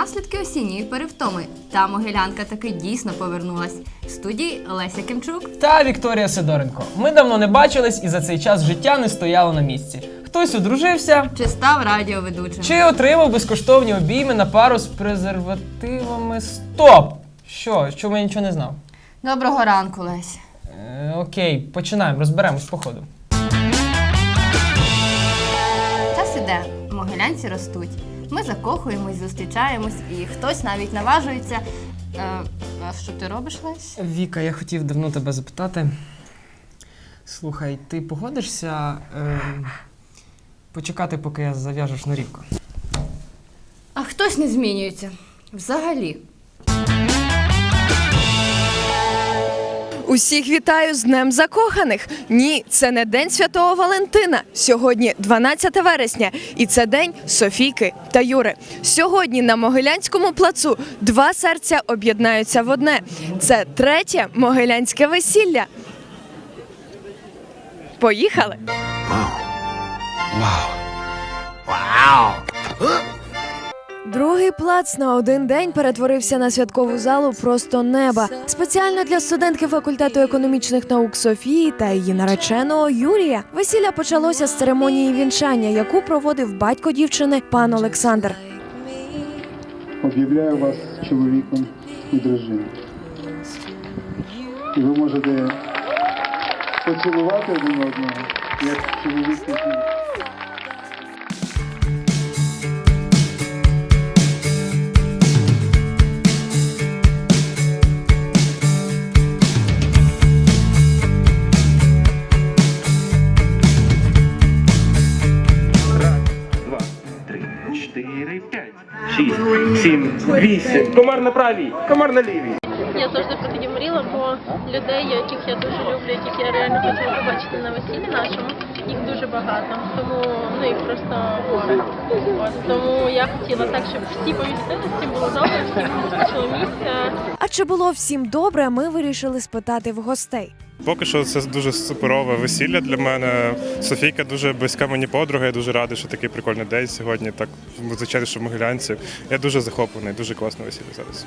наслідки осінньої перевтоми. Та могилянка таки дійсно повернулась. В студії Леся Кимчук. Та Вікторія Сидоренко. Ми давно не бачились і за цей час життя не стояло на місці. Хтось одружився Чи став радіоведучим? чи отримав безкоштовні обійми на пару з презервативами. Стоп! Що? Чому я нічого не знав? Доброго ранку, Лесь. Е, окей, починаємо, розберемось по ходу. Час іде, могилянці ростуть. Ми закохуємось, зустрічаємось, і хтось навіть наважується. Е, а що ти робиш, Лесь? Віка, я хотів давно тебе запитати. Слухай, ти погодишся е, почекати, поки я зав'яжу шнурівку? А хтось не змінюється. Взагалі. Усіх вітаю з Днем Закоханих. Ні, це не День Святого Валентина. Сьогодні 12 вересня, і це день Софійки та Юри. Сьогодні на Могилянському плацу два серця об'єднаються в одне. Це третє могилянське весілля. Поїхали! Другий плац на один день перетворився на святкову залу просто неба. Спеціально для студентки факультету економічних наук Софії та її нареченого Юрія. Весілля почалося з церемонії вінчання, яку проводив батько дівчини пан Олександр. об'являю вас чоловіком і дружиною. І ви можете поцілувати один одного, як чоловік. Вісім. Комар на правій, комар на лівій. Я завжди про таке мріла, бо людей, яких я дуже люблю, яких я реально хотіла побачити на весіллі нашому, їх дуже багато. Тому ну їх просто горе. От тому я хотіла так, щоб всі помістилися, всім було добре, всім вистачило місця. А чи було всім добре? Ми вирішили спитати в гостей. Поки що це дуже суперове весілля для мене. Софійка дуже близька мені подруга. Я дуже радий, що такий прикольний день сьогодні. Так звичайно, що в Могилянці. Я дуже захоплений, дуже класне весілля зараз.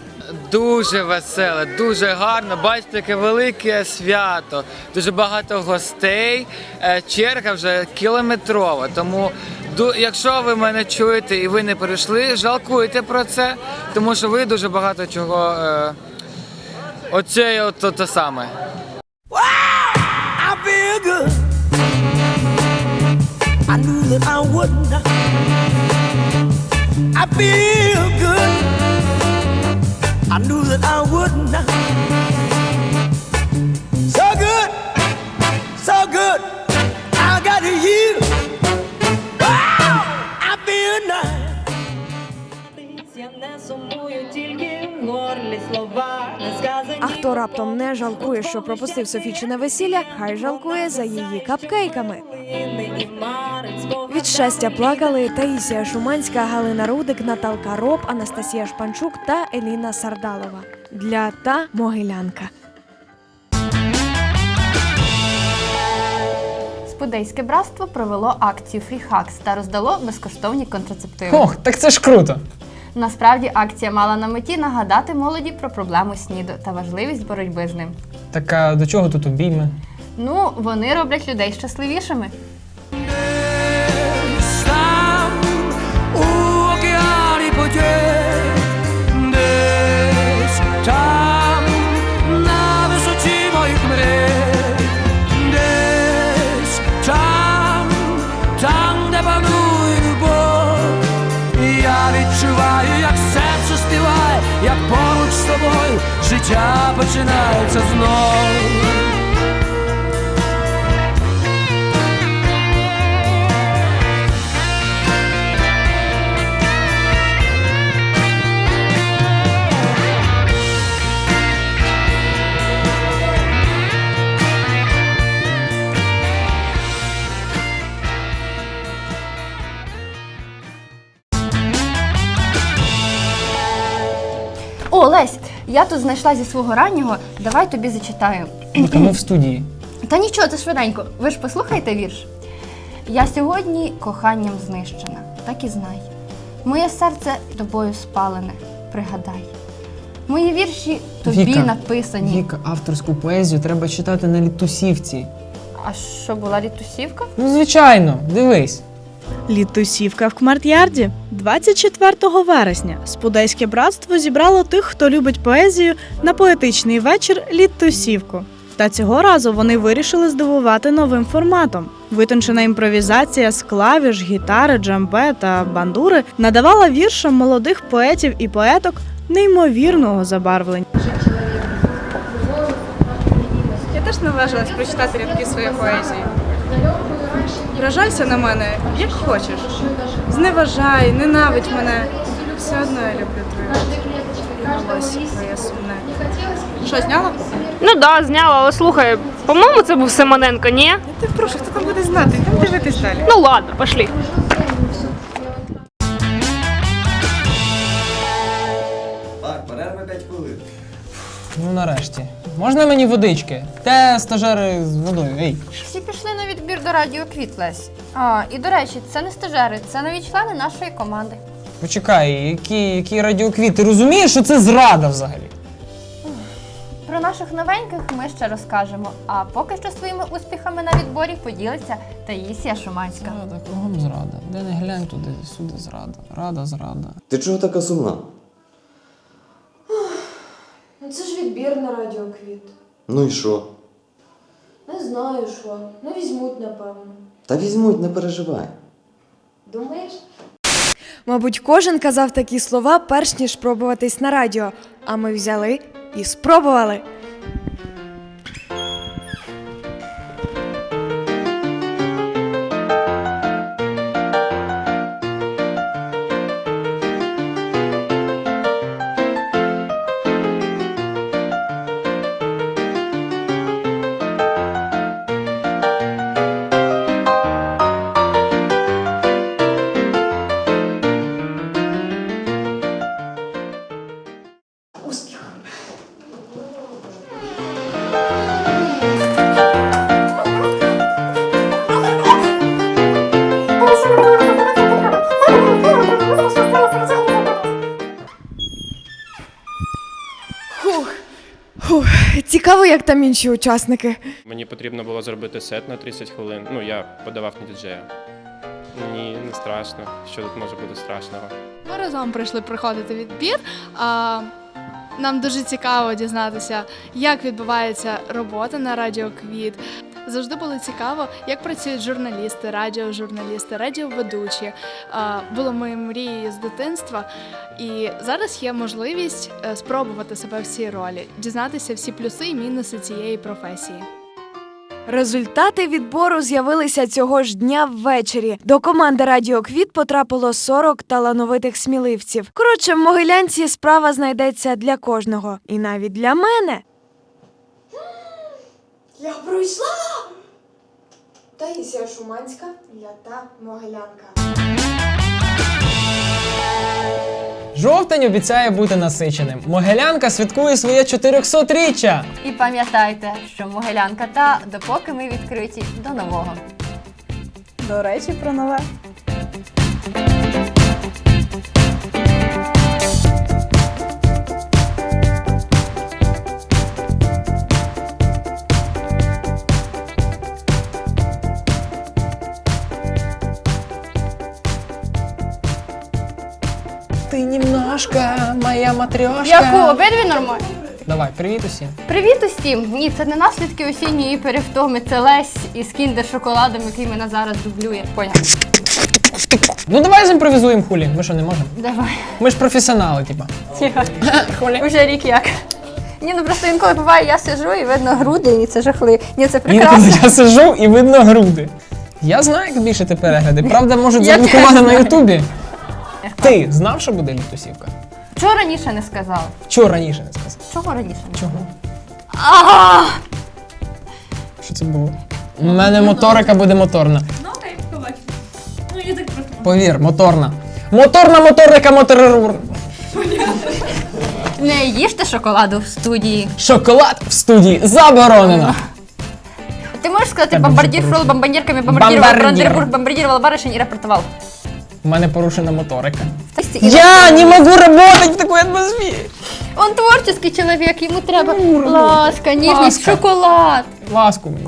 Дуже веселе, дуже гарно. Бачите, яке велике свято, дуже багато гостей. Е, Черга вже кілометрова. Тому, якщо ви мене чуєте і ви не прийшли, жалкуйте про це, тому що ви дуже багато чого. Е, Оце от то, те I feel good. I knew that I wouldn't. I feel good. I knew that I wouldn't. Раптом не жалкує, що пропустив Софічине весілля, хай жалкує за її капкейками. Від щастя плакали Таїсія Шуманська, Галина Рудик, Наталка Роб, Анастасія Шпанчук та Еліна Сардалова. Для та Могилянка. Спудейське братство провело акцію Фріхакс та роздало безкоштовні контрацептиви. Ох, так це ж круто! Насправді акція мала на меті нагадати молоді про проблему СНІДу та важливість боротьби з ним. Так а до чого тут обійми? Ну, вони роблять людей щасливішими. Життя починається знов. О, Лесь, я тут знайшла зі свого раннього. Давай тобі зачитаю. Віка, ми в студії. Та нічого, це швиденько. Ви ж послухайте вірш. Я сьогодні коханням знищена, так і знай. Моє серце тобою спалене, пригадай. Мої вірші тобі Віка, написані. Віка, авторську поезію треба читати на літусівці. А що була літусівка? Ну, звичайно, дивись. Літусівка в Кмарт'ярді 24 вересня. Спудейське братство зібрало тих, хто любить поезію, на поетичний вечір Літусівку. Та цього разу вони вирішили здивувати новим форматом. Витончена імпровізація з клавіш, гітари, джамбе та бандури надавала віршам молодих поетів і поеток неймовірного забарвлення. Я теж наважилась прочитати рядки своєї поезії. Вражайся на мене, як хочеш. Зневажай, ненавидь мене. Все одно я люблю волосся твоє сумне. Що, зняла? Ну да, зняла, але слухай, по-моєму, це був Симоненко, ні? Ти прошу, хто там буде знати? Йдемо дивитись далі. Ну ладно, пошли. Так, перерва 5 хвилин. Ну нарешті. Можна мені водички? Те стажери з водою. Ей. Всі пішли на відбір до радіо Квітлес. А, і до речі, це не стажери, це нові члени нашої команди. Почекай, які, які радіоквіт? Ти розумієш, що це зрада взагалі? Про наших новеньких ми ще розкажемо. А поки що своїми успіхами на відборі поділиться Таїсія Шуманська. Зрада, кругом зрада. Де не глянь туди, сюди зрада. Рада, зрада. Ти чого така сумна? Ну це ж відбір на радіоквіт. Ну і що? Не знаю що. Ну візьмуть, напевно. Та візьмуть, не переживай. Думаєш? Мабуть, кожен казав такі слова, перш ніж пробуватись на радіо. А ми взяли і спробували. Цікаво, як там інші учасники. Мені потрібно було зробити сет на 30 хвилин. Ну, я подавав на діджея. Ні, не страшно. Що тут може бути страшного? Ми разом прийшли проходити відбір. А, нам дуже цікаво дізнатися, як відбувається робота на Радіо Квіт. Завжди було цікаво, як працюють журналісти, радіожурналісти, радіоведучі. Було моєю мрією з дитинства. І зараз є можливість е, спробувати себе в цій ролі, дізнатися всі плюси і мінуси цієї професії. Результати відбору з'явилися цього ж дня ввечері. До команди Радіо Квіт потрапило 40 талановитих сміливців. Коротше, в Могилянці справа знайдеться для кожного, і навіть для мене. Я пройшла. Таїсія Шуманська, Лята Могилянка. Жовтень обіцяє бути насиченим. Могилянка святкує своє 400-річчя. І пам'ятайте, що Могилянка та допоки ми відкриті до нового. До речі, про нове. Немножка, моя матрьошка. Яку обидві нормальні? Давай, привіт усім. Привіт усім! Ні, це не наслідки осінньої перевтоми, це Лесь із кіндер шоколадом, який мене зараз дублює. Поняв? Ну давай зімпровізуємо хулі. Ми що не можемо? Давай. Ми ж професіонали, типа. Тихо. Уже рік як. Ні, ну просто інколи буває, я сижу і видно груди, і це жахливо. Ні, це Інколи прекрасно. я сижу і видно груди. Я знаю, як більше ти перегляди. Правда, можуть заблокувати на. Ютубі. Ти знав, що буде літусівка? Чого раніше не сказали? Чого раніше не сказав? Чого раніше не Чого? А! Що це було? У мене моторика буде моторна. Ну окей, побачимо. Ну я так просто. Повір, моторна. Моторна моторика мотор. Не їжте шоколаду в студії. Шоколад в студії заборонено. Ти можеш сказати вже фрол бомбардірками бомбардірував Бомбардір. Брандербург, бомбардірував баришень і рапортував. У мене порушена моторика. Я не можу працювати в такій атмосфері. Он творчий чоловік, йому треба ласка, ніжність, шоколад. Ласку мені.